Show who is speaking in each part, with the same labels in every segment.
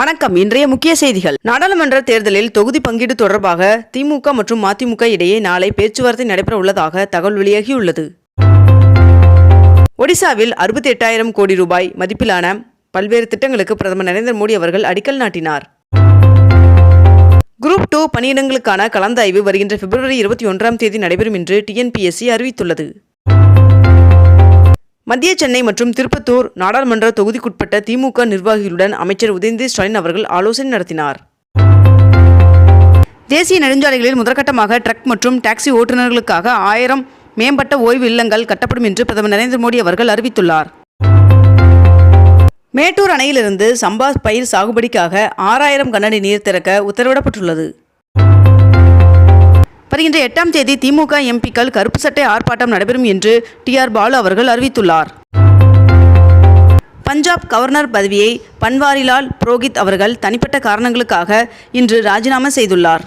Speaker 1: வணக்கம். இன்றைய முக்கிய செய்திகள். நாடாளுமன்ற தேர்தலில் தொகுதி பங்கீடு தொடர்பாக திமுக மற்றும் மதிமுக இடையே நாளை பேச்சுவார்த்தை நடைபெற உள்ளதாக தகவல் வெளியாகியுள்ளது. ஒடிசாவில் அறுபத்தி எட்டாயிரம் கோடி ரூபாய் மதிப்பிலான பல்வேறு திட்டங்களுக்கு பிரதமர் நரேந்திர மோடி அவர்கள் அடிக்கல் நாட்டினார். குரூப் டூ பணியிடங்களுக்கான கலந்தாய்வு வருகின்ற பிப்ரவரி இருபத்தி ஒன்றாம் தேதி நடைபெறும் என்று டிஎன்பிஎஸ்சி அறிவித்துள்ளது. மத்திய சென்னை மற்றும் திருப்பத்தூர் நாடாளுமன்ற தொகுதிக்குட்பட்ட திமுக நிர்வாகிகளுடன் அமைச்சர் உதயநிதி ஸ்டாலின் அவர்கள் ஆலோசனை நடத்தினார். தேசிய நெடுஞ்சாலைகளில் முதற்கட்டமாக ட்ரக் மற்றும் டாக்ஸி ஓட்டுநர்களுக்காக ஆயிரம் மேம்பட்ட ஓய்வு இல்லங்கள் கட்டப்படும் என்று பிரதமர் நரேந்திர மோடி அவர்கள் அறிவித்துள்ளார். மேட்டூர் அணையிலிருந்து சம்பா பயிர் சாகுபடிக்காக ஆறாயிரம் கண்ணடி நீர் திறக்க உத்தரவிடப்பட்டுள்ளது. வருகின்ற எட்டாம் தேதி திமுக எம்பிக்கள் கருப்பு சட்டை ஆர்ப்பாட்டம் நடைபெறும் என்று டி ஆர் பாலு அவர்கள் அறிவித்துள்ளார். பஞ்சாப் கவர்னர் பதவியை பன்வாரிலால் புரோஹித் அவர்கள் தனிப்பட்ட காரணங்களுக்காக இன்று ராஜினாமா செய்துள்ளார்.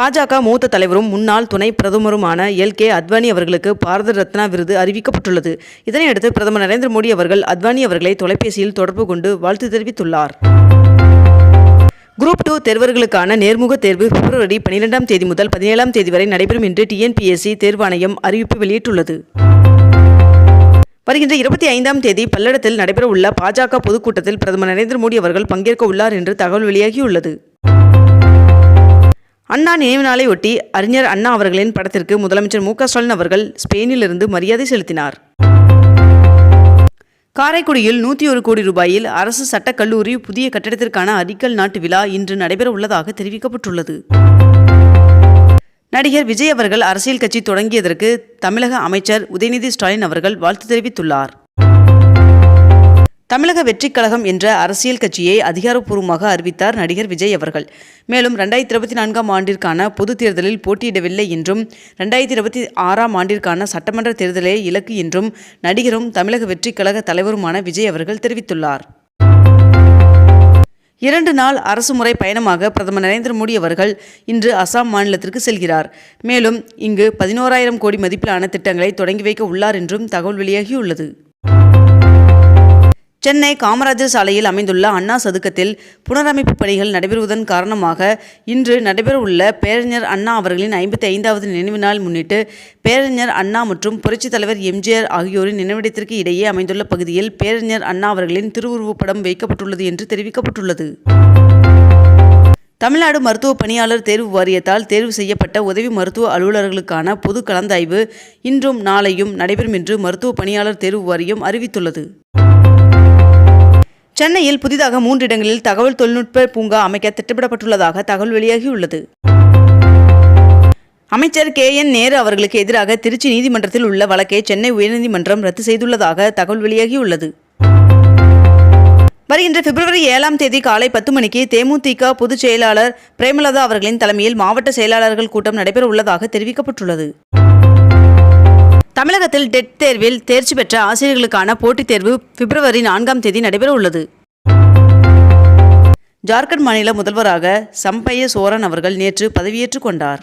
Speaker 1: பாஜக மூத்த தலைவரும் முன்னாள் துணை பிரதமருமான எல். கே. அத்வானி அவர்களுக்கு பாரத ரத்னா விருது அறிவிக்கப்பட்டுள்ளது. இதனையடுத்து பிரதமர் நரேந்திர மோடி அவர்கள் அத்வானி அவர்களை தொலைபேசியில் தொடர்பு கொண்டு வாழ்த்து தெரிவித்துள்ளார். குரூப் தேர்வர்களுக்கான நேர்முக தேர்வு பிப்ரவரி பனிரெண்டாம் தேதி முதல் பதினேழாம் தேதி வரை நடைபெறும் என்று டிஎன்பிஎஸ்சி தேர்வாணையம் அறிவிப்பு வெளியிட்டுள்ளது. வருகின்ற இருபத்தி ஐந்தாம் தேதி பல்லடத்தில் நடைபெறவுள்ள பாஜக பொதுக்கூட்டத்தில் பிரதமர் நரேந்திர மோடி அவர்கள் பங்கேற்க உள்ளார் என்று தகவல் வெளியாகியுள்ளது. அண்ணா நினைவு நாளை ஒட்டி அறிஞர் அண்ணா அவர்களின் படத்திற்கு முதலமைச்சர் மு க ஸ்டாலின் அவர்கள் ஸ்பெயினிலிருந்து மரியாதை செலுத்தினார். காரைக்குடியில் நூற்றி ஒரு கோடி ரூபாயில் அரசு சட்டக் கல்லூரி புதிய கட்டடத்திற்கான அடிக்கல் நாட்டு விழா இன்று நடைபெற உள்ளதாக தெரிவிக்கப்பட்டுள்ளது. நடிகர் விஜய் அவர்கள் அரசியல் கட்சி தொடங்கியதற்கு தமிழக அமைச்சர் உதயநிதி ஸ்டாலின் அவர்கள் வாழ்த்து தெரிவித்துள்ளார். தமிழக வெற்றிக் கழகம் என்ற அரசியல் கட்சியை அதிகாரப்பூர்வமாக அறிவித்தார் நடிகர் விஜய் அவர்கள். மேலும் ரெண்டாயிரத்தி இருபத்தி நான்காம் ஆண்டிற்கான பொதுத் தேர்தலில் போட்டியிடவில்லை என்றும் ரெண்டாயிரத்தி இருபத்தி ஆறாம் ஆண்டிற்கான சட்டமன்ற தேர்தலே இலக்கு என்றும் நடிகரும் தமிழக வெற்றிக் கழக தலைவருமான விஜய் அவர்கள் தெரிவித்துள்ளார். இரண்டு நாள் அரசுமுறை பயணமாக பிரதமர் நரேந்திர மோடி அவர்கள் இன்று அசாம் மாநிலத்திற்கு செல்கிறார். மேலும் இங்கு பதினோராயிரம் கோடி மதிப்பிலான திட்டங்களை தொடங்கி வைக்க உள்ளார் என்றும் தகவல் வெளியாகியுள்ளது. சென்னை காமராஜர் சாலையில் அமைந்துள்ள அண்ணா சதுக்கத்தில் புனரமைப்பு பணிகள் நடைபெறுவதன் காரணமாக இன்று நடைபெறவுள்ள பேரறிஞர் அண்ணா அவர்களின் ஐம்பத்தி ஐந்தாவது நினைவு நாள் முன்னிட்டு பேரறிஞர் அண்ணா மற்றும் புரட்சித் தலைவர் எம்ஜிஆர் ஆகியோரின் நினைவிடத்திற்கு இடையே அமைந்துள்ள பகுதியில் பேரறிஞர் அண்ணா அவர்களின் திருவுருவப்படம் வைக்கப்பட்டுள்ளது என்று தெரிவிக்கப்பட்டுள்ளது. தமிழ்நாடு மருத்துவ பணியாளர் தேர்வு வாரியத்தால் தேர்வு செய்யப்பட்ட உதவி மருத்துவ அலுவலர்களுக்கான பொது கலந்தாய்வு இன்றும் நாளையும் நடைபெறும் என்று மருத்துவ பணியாளர் தேர்வு வாரியம் அறிவித்துள்ளது. சென்னையில் புதிதாக மூன்று இடங்களில் தகவல் தொழில்நுட்ப பூங்கா அமைக்க திட்டமிடப்பட்டுள்ளதாக தகவல் வெளியாகியுள்ளது. அமைச்சர் கே. என். நேரு அவர்களுக்கு எதிராக திருச்சி நீதிமன்றத்தில் உள்ள வழக்கை சென்னை உயர்நீதிமன்றம் ரத்து செய்துள்ளதாக தகவல் வெளியாகியுள்ளது. வருகின்ற பிப்ரவரி ஏழாம் தேதி காலை பத்து மணிக்கு தேமுதிக பொதுச் செயலாளர் பிரேமலதா அவர்களின் தலைமையில் மாவட்ட செயலாளர்கள் கூட்டம் நடைபெற உள்ளதாக தெரிவிக்கப்பட்டுள்ளது. தமிழகத்தில் டெட் தேர்வில் தேர்ச்சி பெற்ற ஆசிரியர்களுக்கான போட்டித் தேர்வு பிப்ரவரி நான்காம் தேதி நடைபெற உள்ளது ஜார்க்கண்ட் மாநில முதல்வராக சம்பைய சோரன் அவர்கள் நேற்று பதவியேற்றுக் கொண்டார்.